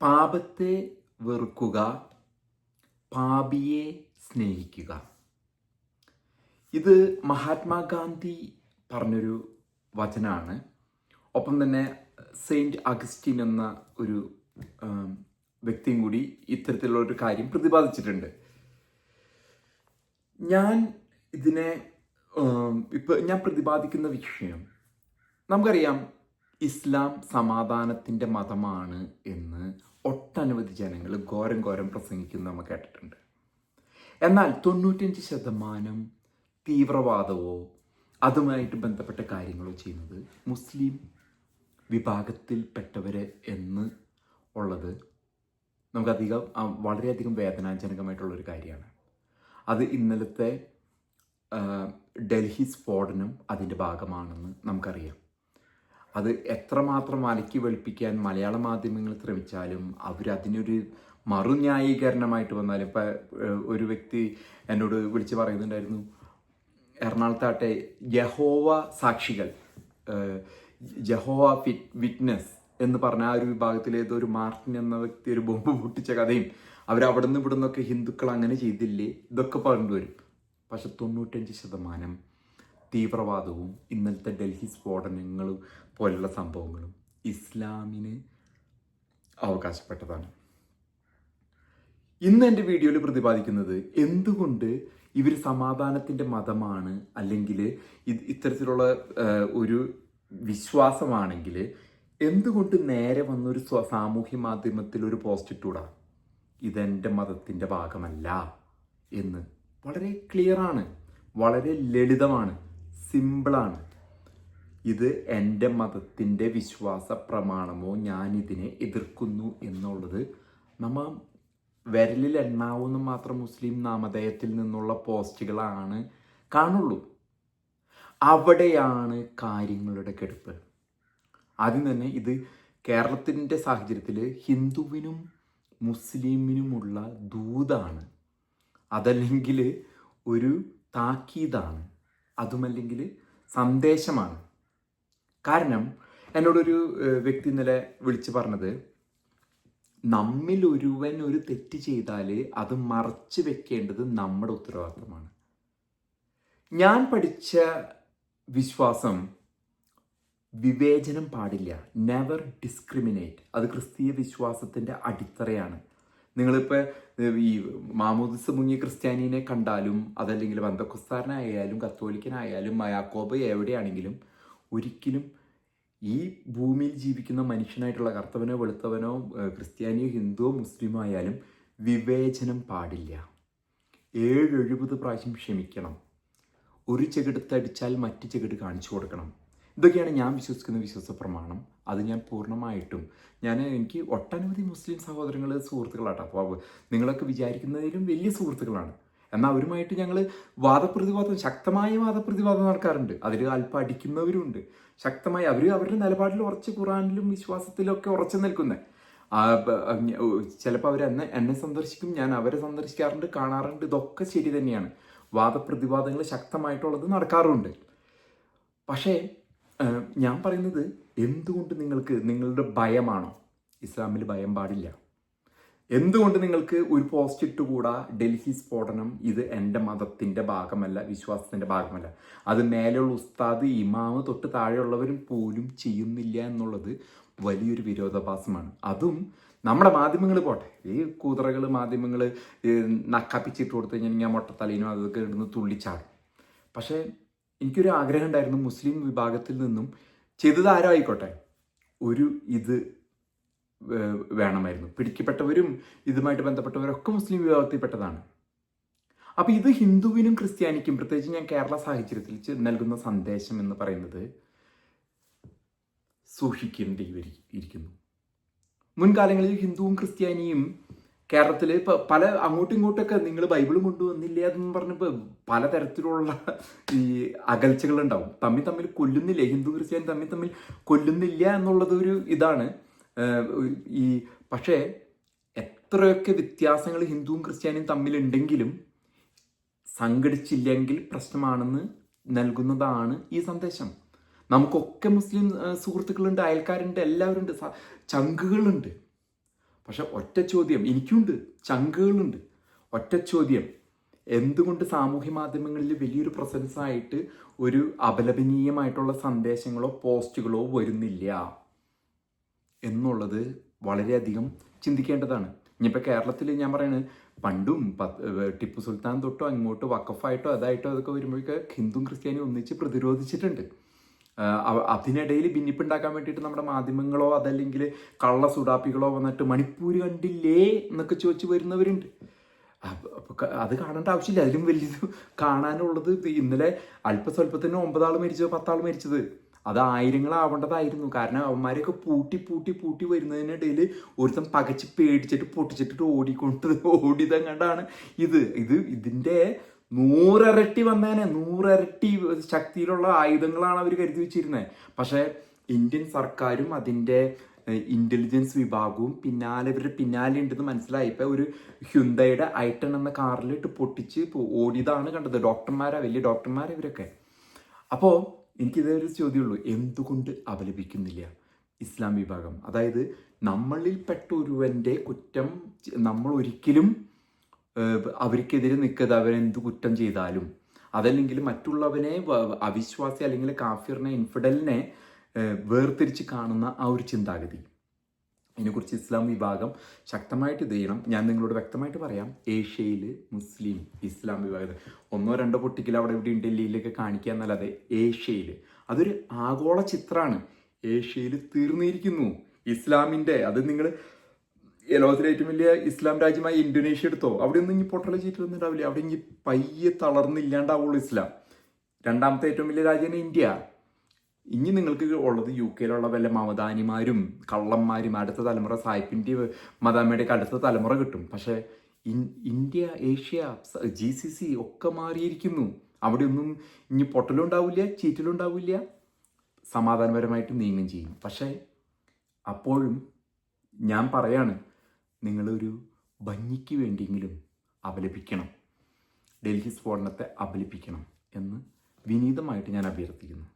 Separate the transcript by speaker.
Speaker 1: പാപത്തെ വെറുക്കുക പാപിയെ സ്നേഹിക്കുക. ഇത് മഹാത്മാഗാന്ധി പറഞ്ഞൊരു വചനമാണ് ഒപ്പം തന്നെ സെയിന്റ് അഗസ്റ്റിൻ എന്ന ഒരു വ്യക്തിയും കൂടി ഇത്തരത്തിലുള്ള ഒരു കാര്യം പ്രതിപാദിച്ചിട്ടുണ്ട്. ഞാൻ ഇതിനെ ഇപ്പോൾ ഞാൻ പ്രതിപാദിക്കുന്ന വിഷയം നമുക്കറിയാം. ഇസ്ലാം സമാധാനത്തിന്റെ മതമാണ് എന്ന് ഒട്ടനവധി ജനങ്ങൾ ഘോരം ഘോരം പ്രസംഗിക്കുന്നത് നമ്മൾ കേട്ടിട്ടുണ്ട്. എന്നാൽ തൊണ്ണൂറ്റഞ്ച് ശതമാനം തീവ്രവാദമോ അതുമായിട്ട് ബന്ധപ്പെട്ട കാര്യങ്ങളോ ചെയ്യുന്നത് മുസ്ലിം വിഭാഗത്തിൽപ്പെട്ടവരെ എന്ന് ഉള്ളത് നമുക്കധികം വളരെയധികം വളരെയധികം വേദനാജനകമായിട്ടുള്ളൊരു കാര്യമാണ്. അത് ഇന്നലത്തെ ഡൽഹി സ്ഫോടനം അതിന്റെ ഭാഗമാണെന്ന് നമുക്കറിയാം. അത് എത്രമാത്രം അലക്കി വെളുപ്പിക്കാൻ മലയാള മാധ്യമങ്ങൾ ശ്രമിച്ചാലും അവരതിനൊരു മറുന്യായീകരണമായിട്ട് വന്നാലും ഇപ്പം ഒരു വ്യക്തി എന്നോട് വിളിച്ച് പറയുന്നുണ്ടായിരുന്നു എറണാകുളത്താട്ടെ യഹോവ സാക്ഷികൾ ജഹോവ ഫിറ്റ് വിറ്റ്നസ് എന്ന് പറഞ്ഞ ആ ഒരു വിഭാഗത്തിലെ ഏതോ ഒരു മാർട്ടിൻ എന്ന വ്യക്തി ഒരു ബോംബ് പൊട്ടിച്ച കഥയും അവർ അവിടെ നിന്ന് ഇവിടെ ഹിന്ദുക്കൾ അങ്ങനെ ചെയ്തില്ലേ? ഇതൊക്കെ പറഞ്ഞു വരും. പക്ഷെ തൊണ്ണൂറ്റഞ്ച് ശതമാനം തീവ്രവാദവും ഇന്നലത്തെ ഡൽഹി സ്ഫോടനങ്ങളും പോലുള്ള സംഭവങ്ങളും ഇസ്ലാമിന് അവകാശപ്പെട്ടതാണ്. ഇന്ന് എന്റെ വീഡിയോയിൽ പ്രതിപാദിക്കുന്നത് എന്തുകൊണ്ട് ഇവർ സമാധാനത്തിന്റെ മതമാണ് അല്ലെങ്കിൽ ഇത് ഇത്തരത്തിലുള്ള ഒരു വിശ്വാസമാണെങ്കിൽ എന്തുകൊണ്ട് നേരെ വന്നൊരു സാമൂഹ്യ മാധ്യമത്തിൽ ഒരു പോസ്റ്റ് ഇട്ടൂടാ? ഇതെന്റെ മതത്തിന്റെ ഭാഗമല്ല എന്ന്. വളരെ ക്ലിയറാണ്. വളരെ ലളിതമാണ്. സിമ്പിളാണ്. ഇത് എന്റെ മതത്തിന്റെ വിശ്വാസ പ്രമാണമോ ഞാനിതിനെ എതിർക്കുന്നു എന്നുള്ളത്. നമ്മൾ വിരലിൽ എണ്ണാവുന്ന മാത്രം മുസ്ലിം നാമധേയത്തിൽ നിന്നുള്ള പോസ്റ്റുകളാണ് കാണുള്ളൂ. അവിടെയാണ് കാര്യങ്ങളുടെ കെടുപ്പ്. ആദ്യം തന്നെ ഇത് കേരളത്തിന്റെ സാഹചര്യത്തിൽ ഹിന്ദുവിനും മുസ്ലിമിനുമുള്ള ദൂതാണ്. അതല്ലെങ്കിൽ ഒരു താക്കീതാണ്. അതുമല്ലെങ്കിൽ സന്ദേശമാണ്. കാരണം എന്നോടൊരു വ്യക്തി ഇന്നലെ വിളിച്ചു പറഞ്ഞത് നമ്മിൽ ഒരുവൻ ഒരു തെറ്റ് ചെയ്താൽ അത് മറച്ചു വെക്കേണ്ടത് നമ്മുടെ ഉത്തരവാദിത്തമാണ് ഞാൻ പഠിച്ച വിശ്വാസം വിവേചനം പാടില്ല. നെവർ ഡിസ്ക്രിമിനേറ്റ് അത് ക്രിസ്തീയ വിശ്വാസത്തിന്റെ അടിത്തറയാണ്. നിങ്ങളിപ്പോൾ ഈ മാമോദിസ മുങ്ങിയ ക്രിസ്ത്യാനിനെ കണ്ടാലും അതല്ലെങ്കിൽ ബന്ധക്കുസ്താരനായാലും കത്തോലിക്കനായാലും മയാക്കോബ് എവിടെയാണെങ്കിലും ഒരിക്കലും ഈ ഭൂമിയിൽ ജീവിക്കുന്ന മനുഷ്യനായിട്ടുള്ള കർത്തവനോ വെളുത്തവനോ ക്രിസ്ത്യാനിയോ ഹിന്ദുവോ മുസ്ലിമോ ആയാലും വിവേചനം പാടില്ല. ഏഴെഴുപത് പ്രാവശ്യം ക്ഷമിക്കണം. ഒരു ചെകിടത്തടിച്ചാൽ മറ്റു ചെകിട് കാണിച്ചു കൊടുക്കണം. ഇതൊക്കെയാണ് ഞാൻ വിശ്വസിക്കുന്ന വിശ്വാസ പ്രമാണം അത് ഞാൻ പൂർണമായിട്ടും. ഞാൻ എനിക്ക് ഒട്ടനവധി മുസ്ലിം സഹോദരങ്ങൾ സുഹൃത്തുക്കളാട്ടോ. അപ്പോൾ നിങ്ങളൊക്കെ വിചാരിക്കുന്നതിലും വലിയ സുഹൃത്തുക്കളാണ്. എന്നാൽ അവരുമായിട്ട് ഞങ്ങൾ വാദപ്രതിവാദം ശക്തമായ വാദപ്രതിവാദം നടക്കാറുണ്ട്. അതിൽ അല്പം അടിക്കുന്നവരുണ്ട്. ശക്തമായി അവർ അവരുടെ നിലപാടിൽ ഉറച്ച് ഖുറാനിലും വിശ്വാസത്തിലൊക്കെ ഉറച്ചു നിൽക്കുന്നത് ചിലപ്പോൾ അവർ എന്നെ എന്നെ സന്ദർശിക്കും ഞാൻ അവരെ സന്ദർശിക്കാറുണ്ട് കാണാറുണ്ട് ഇതൊക്കെ ശരി തന്നെയാണ്. വാദപ്രതിവാദങ്ങൾ ശക്തമായിട്ടുള്ളത് നടക്കാറുണ്ട്. പക്ഷേ ഞാൻ പറയുന്നത് എന്തുകൊണ്ട് നിങ്ങൾക്ക് നിങ്ങളുടെ ഭയമാണോ? ഇസ്ലാമിൽ ഭയം പാടില്ല. എന്തുകൊണ്ട് നിങ്ങൾക്ക് ഒരു പോസ്റ്റ് ഇട്ടുകൂടാ? ഡൽഹി സ്ഫോടനം ഇത് എന്റെ മതത്തിന്റെ ഭാഗമല്ല വിശ്വാസത്തിന്റെ ഭാഗമല്ല. അത് മേലെയുള്ള ഉസ്താദ് ഇമാമ് തൊട്ട് താഴെയുള്ളവരും പോലും ചെയ്യുന്നില്ല എന്നുള്ളത് വലിയൊരു വിരോധാഭാസമാണ്. അതും നമ്മുടെ മാധ്യമങ്ങൾ പോട്ടെ. ഈ കുതിരകൾ മാധ്യമങ്ങൾ നക്കാപ്പിച്ചിട്ട് കൊടുത്തു കഴിഞ്ഞാൽ ഞാൻ മൊട്ടത്തലീനോ അതൊക്കെ ഇടുന്ന് തുള്ളിച്ചാടും. പക്ഷേ എനിക്കൊരു ആഗ്രഹം ഉണ്ടായിരുന്നു മുസ്ലിം വിഭാഗത്തിൽ നിന്നും ചെയ്തത് ആരോ ആയിക്കോട്ടെ ഒരു ഇത് വേണമായിരുന്നു. പിടിക്കപ്പെട്ടവരും ഇതുമായിട്ട് ബന്ധപ്പെട്ടവരൊക്കെ മുസ്ലിം വിഭാഗത്തിൽപ്പെട്ടതാണ് അപ്പോൾ ഇത് ഹിന്ദുവിനും ക്രിസ്ത്യാനിക്കും പ്രത്യേകിച്ച് ഞാൻ കേരള സാഹചര്യത്തിൽ നൽകുന്ന സന്ദേശം എന്ന് പറയുന്നത് സൂക്ഷിക്കേണ്ടി ഇരിക്കുന്നു. മുൻകാലങ്ങളിൽ ഹിന്ദുവും ക്രിസ്ത്യാനിയും കേരളത്തിൽ ഇപ്പോൾ പല അങ്ങോട്ടും ഇങ്ങോട്ടൊക്കെ നിങ്ങൾ ബൈബിൾ കൊണ്ടുവന്നില്ല എന്ന് പറഞ്ഞപ്പോൾ പലതരത്തിലുള്ള ഈ അകൽച്ചകളുണ്ടാവും. തമ്മിൽ തമ്മിൽ കൊല്ലുന്നില്ല? ഹിന്ദു ക്രിസ്ത്യാനി തമ്മിൽ തമ്മിൽ കൊല്ലുന്നില്ല എന്നുള്ളത് ഒരു ഇതാണ്. ഈ പക്ഷേ എത്രയൊക്കെ വ്യത്യാസങ്ങൾ ഹിന്ദുവും ക്രിസ്ത്യാനിയും തമ്മിലുണ്ടെങ്കിലും സംഘടിച്ചില്ലെങ്കിൽ പ്രശ്നമാണെന്ന് നൽകുന്നതാണ് ഈ സന്ദേശം. നമുക്കൊക്കെ മുസ്ലിം സുഹൃത്തുക്കളുണ്ട് അയൽക്കാരുണ്ട് എല്ലാവരുണ്ട് ചങ്കുകളുണ്ട്. പക്ഷെ ഒറ്റ ചോദ്യം എനിക്കുണ്ട് ചങ്കുകളുണ്ട്. ഒറ്റ ചോദ്യം. എന്തുകൊണ്ട് സാമൂഹ്യ മാധ്യമങ്ങളിൽ വലിയൊരു പ്രസൻസ് ആയിട്ട് ഒരു അപലപനീയമായിട്ടുള്ള സന്ദേശങ്ങളോ പോസ്റ്റുകളോ വരുന്നില്ല? എന്നുള്ളത് വളരെയധികം ചിന്തിക്കേണ്ടതാണ്. ഇനിയിപ്പോൾ കേരളത്തിൽ ഞാൻ പറയുന്നത് പണ്ടും ടിപ്പു സുൽത്താൻ തൊട്ടോ അങ്ങോട്ടോ വക്കഫായിട്ടോ അതായിട്ടോ അതൊക്കെ വരുമ്പോഴേക്ക് ഹിന്ദു ക്രിസ്ത്യാനിയും ഒന്നിച്ച് പ്രതിരോധിച്ചിട്ടുണ്ട്. അതിനിടയിൽ ഭിന്നിപ്പുണ്ടാക്കാൻ വേണ്ടിയിട്ട് നമ്മുടെ മാധ്യമങ്ങളോ അതല്ലെങ്കിൽ കള്ള സുടാപ്പികളോ വന്നിട്ട് മണിപ്പൂർ കണ്ടില്ലേ എന്നൊക്കെ ചോദിച്ച് വരുന്നവരുണ്ട്. അത് കാണേണ്ട ആവശ്യമില്ല. അതിലും വലിയത് കാണാനുള്ളത് ഇന്നലെ അല്പസ്വല്പത്തിന് ഒമ്പതാൾ മരിച്ചത് പത്താൾ മരിച്ചത്. അത് ആയിരങ്ങളാവേണ്ടതായിരുന്നു. കാരണം അവന്മാരെയൊക്കെ പൂട്ടി പൂട്ടി പൂട്ടി വരുന്നതിനിടയിൽ ഒരുത്തം പകച്ച് പേടിച്ചിട്ട് പൊട്ടിച്ചിട്ട് ഓടിക്കൊണ്ട് ഓടിയതെങ്ങാണ്ടാണ് ഇത്. ഇത് ഇതിന്റെ നൂറരട്ടി വന്നേനെ നൂറരട്ടി ശക്തിയിലുള്ള ആയുധങ്ങളാണ് അവർ കരുതി വെച്ചിരുന്നത് പക്ഷേ ഇന്ത്യൻ സർക്കാരും അതിന്റെ ഇന്റലിജൻസ് വിഭാഗവും പിന്നാലെ ഇവരുടെ പിന്നാലെ ഉണ്ടെന്ന് മനസ്സിലായപ്പോൾ ഒരു ഹ്യുന്തയുടെ ഐട്ടൺ എന്ന കാറിലിട്ട് പൊട്ടിച്ച് ഓടിയതാണ് കണ്ടത്. ഡോക്ടർമാരാ വലിയ ഡോക്ടർമാരാ ഇവരൊക്കെ. അപ്പോൾ എനിക്കിതേ ഒരു ചോദ്യമുള്ളൂ. എന്തുകൊണ്ട് അപലപിക്കുന്നില്ല ഇസ്ലാം വിഭാഗം? അതായത് നമ്മളിൽപ്പെട്ട ഒരുവന്റെ കുറ്റം നമ്മൾ ഒരിക്കലും അവർക്കെതിരെ നിൽക്കരുത്. അവരെന്ത് കുറ്റം ചെയ്താലും. അതല്ലെങ്കിൽ മറ്റുള്ളവനെ അവിശ്വാസി അല്ലെങ്കിൽ കാഫിറിനെ ഇൻഫിഡലിനെ വേർതിരിച്ച് കാണുന്ന ആ ഒരു ചിന്താഗതി. ഇതിനെക്കുറിച്ച് ഇസ്ലാം വിഭാഗം ശക്തമായിട്ട് ഇത് ചെയ്യണം. ഞാൻ നിങ്ങളോട് വ്യക്തമായിട്ട് പറയാം. ഏഷ്യയിൽ മുസ്ലിം ഇസ്ലാം വിഭാഗം ഒന്നോ രണ്ടോ പൊട്ടിക്കൽ അവിടെ ഇവിടെ ഡൽഹിയിലൊക്കെ കാണിക്കുക എന്നല്ലാതെ ഏഷ്യയിൽ അതൊരു ആഗോള ചിത്രമാണ് ഏഷ്യയിൽ തീർന്നിരിക്കുന്നു. ഇസ്ലാമിന്റെ അത് നിങ്ങൾ ലോകത്തിലെ ഏറ്റവും വലിയ ഇസ്ലാം രാജ്യമായി ഇന്തോനേഷ്യ എടുത്തോ? അവിടെ ഒന്നും ഇനി പൊട്ടല ചീറ്റൊന്നും ഉണ്ടാവില്ല അവിടെ ഇനി പയ്യെ തളർന്നില്ലാണ്ടാവുള്ളൂ ഇസ്ലാം. രണ്ടാമത്തെ ഏറ്റവും വലിയ രാജ്യമാണ് ഇന്ത്യ. ഇനി നിങ്ങൾക്ക് ഉള്ളത് യു കെയിലുള്ള വല്ല മമദാനിമാരും കള്ളന്മാരും അടുത്ത തലമുറ സായിപ്പിന്റെ മദാമയുടെ അടുത്ത തലമുറ കിട്ടും. പക്ഷേ India Asia G C C ഒക്കെ മാറിയിരിക്കുന്നു. അവിടെ ഒന്നും ഇനി പൊട്ടലും ഉണ്ടാവില്ല ചീറ്റലും ഉണ്ടാവില്ല. സമാധാനപരമായിട്ട് നീങ്ങും ചെയ്യും. പക്ഷേ അപ്പോഴും ഞാൻ പറയാണ് നിങ്ങളൊരു ഭംഗിക്ക് വേണ്ടിയെങ്കിലും അപലപിക്കണം. ഡൽഹി സ്ഫോടനത്തെ അപലപിക്കണം എന്ന് വിനീതമായിട്ട് ഞാൻ അഭ്യർത്ഥിക്കുന്നു.